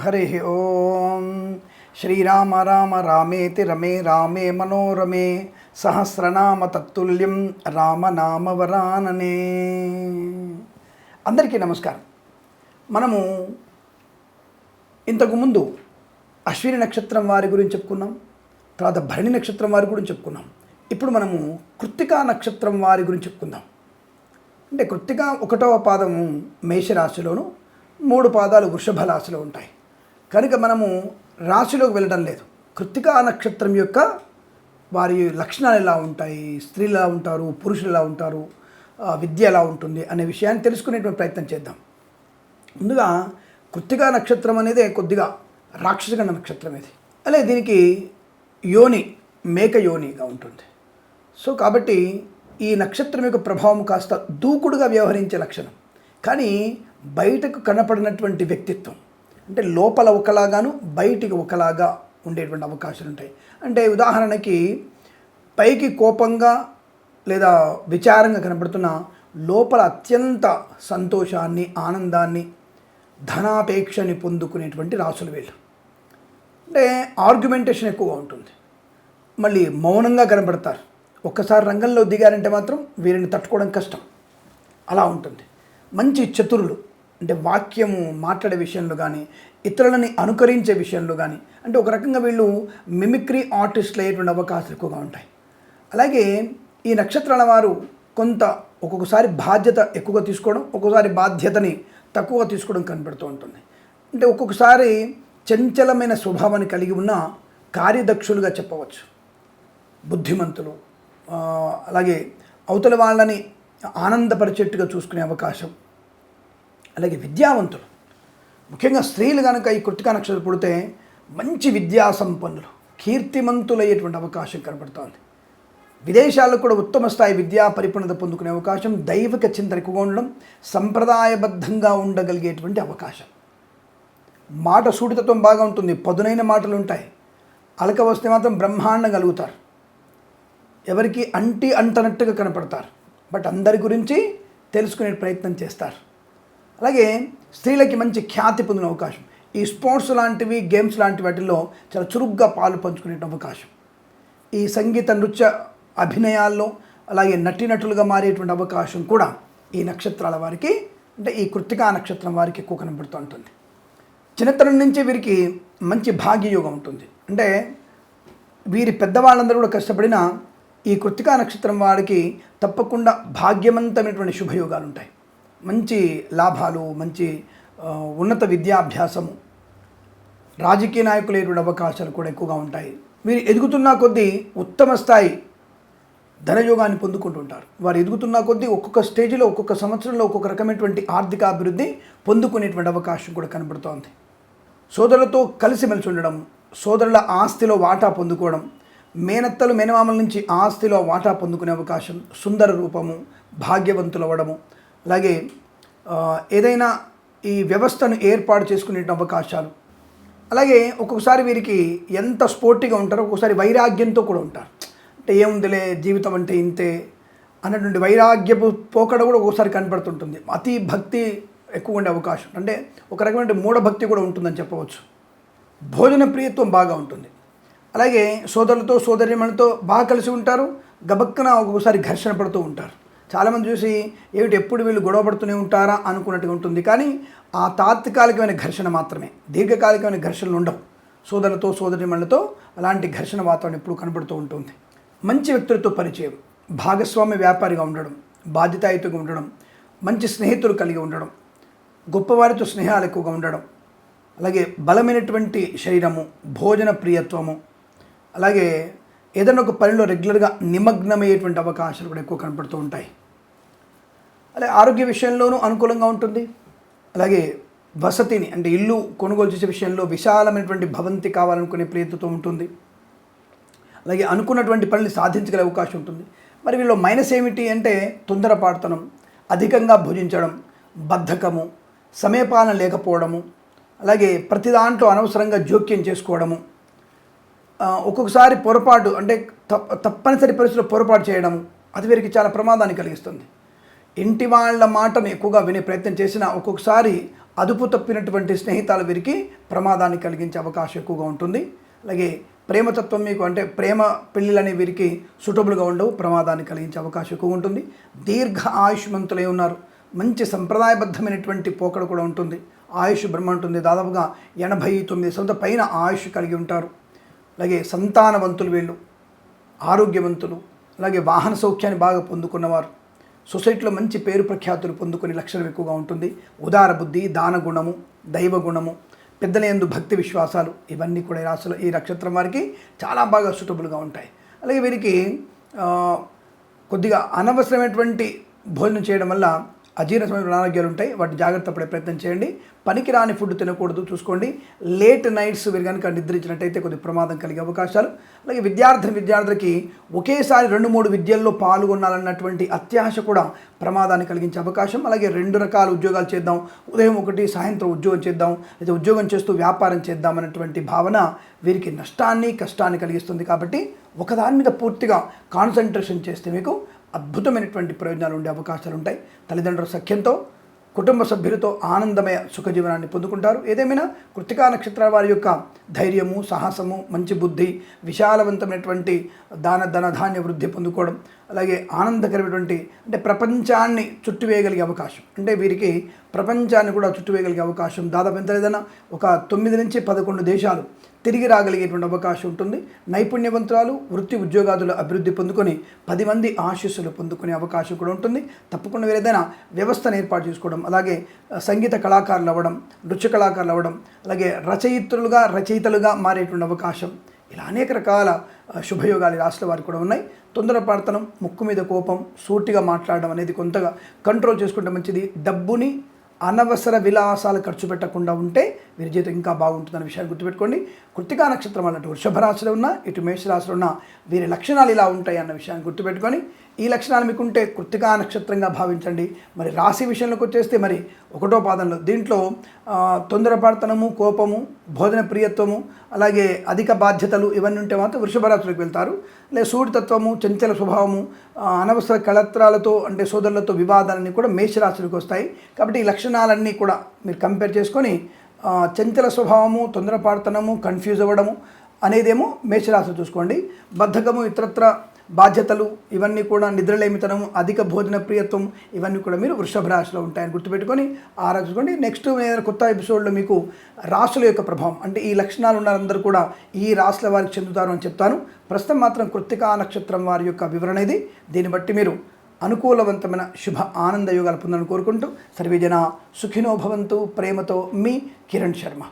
హరి ఓం శ్రీరామ రామ రామేతి రమే రామే మనోరమే సహస్రనామ తత్తుల్యం రామనామ వరాననే అందరికీ నమస్కారం. మనము ఇంతకుముందు అశ్విని నక్షత్రం వారి గురించి చెప్పుకున్నాం తర్వాత భరణి నక్షత్రం వారి గురించి చెప్పుకున్నాం ఇప్పుడు మనము కృత్తికా నక్షత్రం వారి గురించి చెప్పుకుందాం. అంటే కృత్తిక ఒకటవ పాదము మేషరాశిలోను మూడు పాదాలు వృషభ రాశిలో ఉంటాయి. కనుక మనము రాశిలోకి వెళ్ళడం లేదు. కృత్తికా నక్షత్రం యొక్క వారి లక్షణాలు ఎలా ఉంటాయి? స్త్రీలు ఎలా ఉంటారు? పురుషులు ఎలా ఉంటారు? విద్య ఎలా ఉంటుంది? అనే విషయాన్ని తెలుసుకునేటువంటి ప్రయత్నం చేద్దాం. ముందుగా కృత్తికా నక్షత్రం అనేది కొద్దిగా రాక్షసగణ నక్షత్రం ఇది. అలాగే దీనికి యోని మేక యోనిగా ఉంటుంది. సో కాబట్టి ఈ నక్షత్రం యొక్క ప్రభావం కాస్త దూకుడుగా వ్యవహరించే లక్షణం. కానీ బయటకు కనపడినటువంటి వ్యక్తిత్వం అంటే లోపల ఒకలాగాను బయటికి ఒకలాగా ఉండేటువంటి అవకాశాలు ఉంటాయి అంటే ఉదాహరణకి పైకి కోపంగా లేదా విచారంగా కనబడుతున్న లోపల అత్యంత సంతోషాన్ని ఆనందాన్ని ధనాపేక్షని పొందుకునేటువంటి రాసులు వీళ్ళు. అంటే ఆర్గ్యుమెంటేషన్ ఎక్కువగా ఉంటుంది. మళ్ళీ మౌనంగా కనబడతారు. ఒక్కసారి రంగంలో దిగారంటే మాత్రం వీరిని తట్టుకోవడం కష్టం. అలా ఉంటుంది. మంచి చతురులు. అంటే వాక్యము మాట్లాడే విషయంలో కానీ ఇతరులని అనుకరించే విషయంలో కానీ అంటే ఒక రకంగా వీళ్ళు మిమిక్రీ ఆర్టిస్టులు అయ్యేటువంటి అవకాశాలు ఎక్కువగా ఉంటాయి. అలాగే ఈ నక్షత్రాల వారు కొంత ఒక్కొక్కసారి బాధ్యత ఎక్కువగా తీసుకోవడం ఒక్కొక్కసారి బాధ్యతని తక్కువగా తీసుకోవడం కనబడుతూ ఉంటుంది. అంటే ఒక్కొక్కసారి చంచలమైన స్వభావాన్ని కలిగి ఉన్న కార్యదక్షులుగా చెప్పవచ్చు. బుద్ధిమంతులు అలాగే అవతల వాళ్ళని ఆనందపరిచేట్టుగా చూసుకునే అవకాశం అలాగే విద్యావంతులు. ముఖ్యంగా స్త్రీలు కనుక ఈ కృతికా నక్షత్రం పుడితే మంచి విద్యా సంపన్నులు కీర్తిమంతులయ్యేటువంటి అవకాశం కనబడుతోంది విదేశాల్లో కూడా ఉత్తమ స్థాయి విద్యా పరిపూర్ణత పొందుకునే అవకాశం దైవిక చింతన ఎక్కువగా ఉండడం సంప్రదాయబద్ధంగా ఉండగలిగేటువంటి అవకాశం. మాట సూటితత్వం బాగా ఉంటుంది పదునైన మాటలు ఉంటాయి. అలక వస్తే మాత్రం బ్రహ్మాండం కలుగుతారు ఎవరికి అంటి అంటనట్టుగా కనపడతారు. బట్ అందరి గురించి తెలుసుకునే ప్రయత్నం చేస్తారు. అలాగే స్త్రీలకి మంచి ఖ్యాతి పొందిన అవకాశం. ఈ స్పోర్ట్స్ లాంటివి గేమ్స్ లాంటి వాటిల్లో చాలా చురుగ్గా పాలు పంచుకునే అవకాశం. ఈ సంగీత నృత్య అభినయాల్లో అలాగే నటినటులుగా మారేటువంటి అవకాశం కూడా ఈ నక్షత్రాల వారికి అంటే ఈ కృత్తికా నక్షత్రం వారికి ఎక్కువ కనబడుతూ ఉంటుంది. చిన్నతనం నుంచి వీరికి మంచి భాగ్యయోగం ఉంటుంది. అంటే వీరి పెద్దవాళ్ళందరూ కూడా కష్టపడిన ఈ కృత్తికా నక్షత్రం వారికి తప్పకుండా భాగ్యవంతమైనటువంటి శుభయోగాలు ఉంటాయి. మంచి లాభాలు మంచి ఉన్నత విద్యాభ్యాసము రాజకీయ నాయకులైనటువంటి అవకాశాలు కూడా ఎక్కువగా ఉంటాయి. వీరు ఎదుగుతున్న కొద్దీ ఉత్తమ స్థాయి ధనయోగాన్ని పొందుకుంటుంటారు వారు ఎదుగుతున్న కొద్దీ ఒక్కొక్క స్టేజ్లో ఒక్కొక్క సంవత్సరంలో ఒక్కొక్క రకమైనటువంటి ఆర్థిక అభివృద్ధి పొందుకునేటువంటి అవకాశం కూడా కనబడుతోంది. సోదరులతో కలిసిమెలిసి ఉండడం సోదరుల ఆస్తిలో వాటా పొందుకోవడం మేనత్తలు మేనమామల నుంచి ఆస్తిలో వాటా పొందుకునే అవకాశం సుందర రూపము భాగ్యవంతులవ్వడము అవ్వడము అలాగే ఏదైనా ఈ వ్యవస్థను ఏర్పాటు చేసుకునే అవకాశాలు. అలాగే ఒక్కొక్కసారి వీరికి ఎంత స్పోర్టిగా ఉంటారో ఒక్కొక్కసారి వైరాగ్యంతో కూడా ఉంటారు. అంటే ఏముందిలే జీవితం అంటే ఇంతే అన్నటువంటి వైరాగ్యపు పోకడ కూడా ఒక్కొక్కసారి కనపడుతుంటుంది. అతి భక్తి ఎక్కువ ఉండే అవకాశం. అంటే ఒక రకమైన మూఢభక్తి కూడా ఉంటుందని చెప్పవచ్చు. భోజన ప్రియత్వం బాగా ఉంటుంది. అలాగే సోదరులతో సోదరిమణులతో బాగా కలిసి ఉంటారు. గబక్కన ఒక్కొక్కసారి ఘర్షణ పడుతూ ఉంటారు. చాలామంది చూసి ఏమిటి ఎప్పుడు వీళ్ళు గొడవ పడుతూనే ఉంటారా అనుకున్నట్టుగా ఉంటుంది. కానీ ఆ తాత్కాలికమైన ఘర్షణ మాత్రమే. దీర్ఘకాలికమైన ఘర్షణలు ఉండవు. సోదరులతో సోదరిమణులతో అలాంటి ఘర్షణ వాతావరణం ఎప్పుడు కనబడుతూ ఉంటుంది. మంచి వ్యక్తులతో పరిచయం భాగస్వామ్య వ్యాపారిగా ఉండడం బాధ్యతాయుతగా ఉండడం మంచి స్నేహితులు కలిగి ఉండడం గొప్పవారితో స్నేహాలు ఎక్కువగా ఉండడం అలాగే బలమైనటువంటి శరీరము భోజన ప్రియత్వము అలాగే ఏదైనా ఒక పనిలో రెగ్యులర్గా నిమగ్నమయ్యేటువంటి అవకాశాలు కూడా ఎక్కువ కనపడుతూ ఉంటాయి. అలాగే ఆరోగ్య విషయంలోనూ అనుకూలంగా ఉంటుంది. అలాగే వసతిని అంటే ఇల్లు కొనుగోలు చేసే విషయంలో విశాలమైనటువంటి భవంతి కావాలనుకునే ప్రయత్నంతో ఉంటుంది. అలాగే అనుకున్నటువంటి పనులు సాధించగల అవకాశం ఉంటుంది. మరి వీళ్ళు మైనస్ ఏమిటి అంటే తొందరపాడుతనం అధికంగా భుజించడం బద్ధకము సమయపాలన లేకపోవడము అలాగే ప్రతి దాంట్లో అనవసరంగా జోక్యం చేసుకోవడము ఒక్కొక్కసారి పొరపాటు అంటే తప్ప తప్పనిసరి పరిస్థితుల్లో పొరపాటు చేయడం అది వీరికి చాలా ప్రమాదాన్ని కలిగిస్తుంది. ఇంటి వాళ్ళ మాటను ఎక్కువగా వినే ప్రయత్నం చేసినా ఒక్కొక్కసారి అదుపు తప్పినటువంటి స్నేహితాలు వీరికి ప్రమాదాన్ని కలిగించే అవకాశం ఎక్కువగా ఉంటుంది. అలాగే ప్రేమతత్వం మీకు అంటే ప్రేమ పెళ్ళిళ్ళని వీరికి సూటబుల్గా ఉండవు ప్రమాదాన్ని కలిగించే అవకాశం ఎక్కువ ఉంటుంది. దీర్ఘ ఆయుష్మంతులై ఉన్నారు. మంచి సంప్రదాయబద్ధమైనటువంటి పోకడ కూడా ఉంటుంది. ఆయుష్ బ్రహ్మ ఉంటుంది దాదాపుగా ఎనభై తొమ్మిది సంవత్సరాల పైన ఆయుష్ కలిగి ఉంటారు. అలాగే సంతానవంతులు వీళ్ళు ఆరోగ్యవంతులు అలాగే వాహన సౌఖ్యాన్ని బాగా పొందుకున్నవారు. సొసైటీలో మంచి పేరు ప్రఖ్యాతులు పొందుకునే లక్షణం ఎక్కువగా ఉంటుంది. ఉదార బుద్ధి దాన గుణము దైవ గుణము పెద్దల యందు భక్తి విశ్వాసాలు ఇవన్నీ కూడా ఈ రాశిలో ఈ నక్షత్రం వారికి చాలా బాగా సూటబుల్గా ఉంటాయి. అలాగే వీరికి కొద్దిగా అనవసరమైనటువంటి భోజనం చేయడం వల్ల అజీర్ణమైన అనారోగ్యాలు ఉంటాయి. వాటి జాగ్రత్త పడే ప్రయత్నం చేయండి. పనికి రాని ఫుడ్ తినకూడదు చూసుకోండి. లేట్ నైట్స్ మీరు కనుక నిద్రించినట్టయితే కొద్ది ప్రమాదం కలిగే అవకాశాలు. అలాగే విద్యార్థిని విద్యార్థులకి ఒకేసారి రెండు మూడు విద్యల్లో పాల్గొనాలన్నటువంటి అత్యాశ కూడా ప్రమాదాన్ని కలిగించే అవకాశం. అలాగే రెండు రకాల ఉద్యోగాలు చేద్దాం. ఉదయం ఒకటి సాయంత్రం ఉద్యోగం చేద్దాం. లేదా ఉద్యోగం చేస్తూ వ్యాపారం చేద్దాం అన్నటువంటి భావన వీరికి నష్టాన్ని కష్టాన్ని కలిగిస్తుంది. కాబట్టి ఒకదాని మీద పూర్తిగా కాన్సన్ట్రేషన్ చేస్తే మీకు అద్భుతమైనటువంటి ప్రయోజనాలు ఉండే అవకాశాలు ఉంటాయి. తల్లిదండ్రుల సఖ్యంతో కుటుంబ సభ్యులతో ఆనందమయ సుఖజీవనాన్ని పొందుకుంటారు. ఏదేమైనా కృతికా నక్షత్ర వారి యొక్క ధైర్యము సాహసము మంచి బుద్ధి విశాలవంతమైనటువంటి దాన ధన ధాన్య వృద్ధి పొందుకోవడం అలాగే ఆనందకరమైనటువంటి అంటే ప్రపంచాన్ని చుట్టివేయగలిగే అవకాశం. అంటే వీరికి ప్రపంచాన్ని కూడా చుట్టువేయగలిగే అవకాశం దాదాపు ఎంత లేదన్నా ఒక తొమ్మిది నుంచి పదకొండు దేశాలు తిరిగి రాగలిగేటువంటి అవకాశం ఉంటుంది. నైపుణ్యవంతురాలు వృత్తి ఉద్యోగాదుల అభివృద్ధి పొందుకొని పది మంది ఆశీస్సులు పొందుకునే అవకాశం కూడా ఉంటుంది. తప్పకుండా వేరేదైనా వ్యవస్థను ఏర్పాటు చేసుకోవడం అలాగే సంగీత కళాకారులు అవ్వడం నృత్య కళాకారులు అవ్వడం అలాగే రచయిత్రులుగా రచయితలుగా మారేటువంటి అవకాశం. ఇలా అనేక రకాల శుభయోగాలు రాష్ట్ర వారికి కూడా ఉన్నాయి. తొందరపడతనం ముక్కు మీద కోపం సూటిగా మాట్లాడడం అనేది కొంతగా కంట్రోల్ చేసుకుంటే మంచిది. డబ్బుని అనవసర విలాసాలు ఖర్చు పెట్టకుండా ఉంటే వీరి జీవితం ఇంకా బాగుంటుందన్న విషయాన్ని గుర్తుపెట్టుకోండి. కృతికా నక్షత్రం అన్నట్టు వృషభ రాశిలో ఉన్న ఇటు మేష రాశిలో ఉన్న వీరి లక్షణాలు ఇలా ఉంటాయి అన్న విషయాన్ని గుర్తుపెట్టుకొని ఈ లక్షణాలు మీకుంటే కృత్తికా నక్షత్రంగా భావించండి. మరి రాశి విషయంలోకి వచ్చేస్తే మరి ఒకటో పాదంలో దీంట్లో తొందరపడతనము కోపము భోజన ప్రియత్వము అలాగే అధిక బాధ్యతలు ఇవన్నీ ఉంటే మాత్రం వృషభ రాశులకు వెళ్తారు. లేదా సూడితత్వము చంచల స్వభావము అనవసర కళత్రాలతో అంటే సోదరులతో వివాదాలన్నీ కూడా మేషరాశులకు వస్తాయి. కాబట్టి ఈ లక్షణాలన్నీ కూడా మీరు కంపేర్ చేసుకొని చంచల స్వభావము తొందరపాడుతనము కన్ఫ్యూజ్ అవ్వడము అనేదేమో మేషరాశి చూసుకోండి. బద్ధకము ఇతరత్ర బాధ్యతలు ఇవన్నీ కూడా నిద్రలేమితనం అధిక భోజన ప్రియత్వం ఇవన్నీ కూడా మీరు వృషభ రాశిలో ఉంటాయని గుర్తుపెట్టుకొని ఆరాధించుకోండి. నెక్స్ట్ ఏదైనా కొత్త ఎపిసోడ్లో మీకు రాశుల యొక్క ప్రభావం అంటే ఈ లక్షణాలు ఉన్నారందరూ కూడా ఈ రాశుల వారికి చెందుతారు అని చెప్తాను. ప్రస్తుతం మాత్రం కృత్తికా నక్షత్రం వారి యొక్క వివరణ ఇది. దీన్ని బట్టి మీరు అనుకూలవంతమైన శుభ ఆనంద యోగాలు పొందాలని కోరుకుంటూ సర్వేజన సుఖినో భవంతు. ప్రేమతో మీ కిరణ్ శర్మ.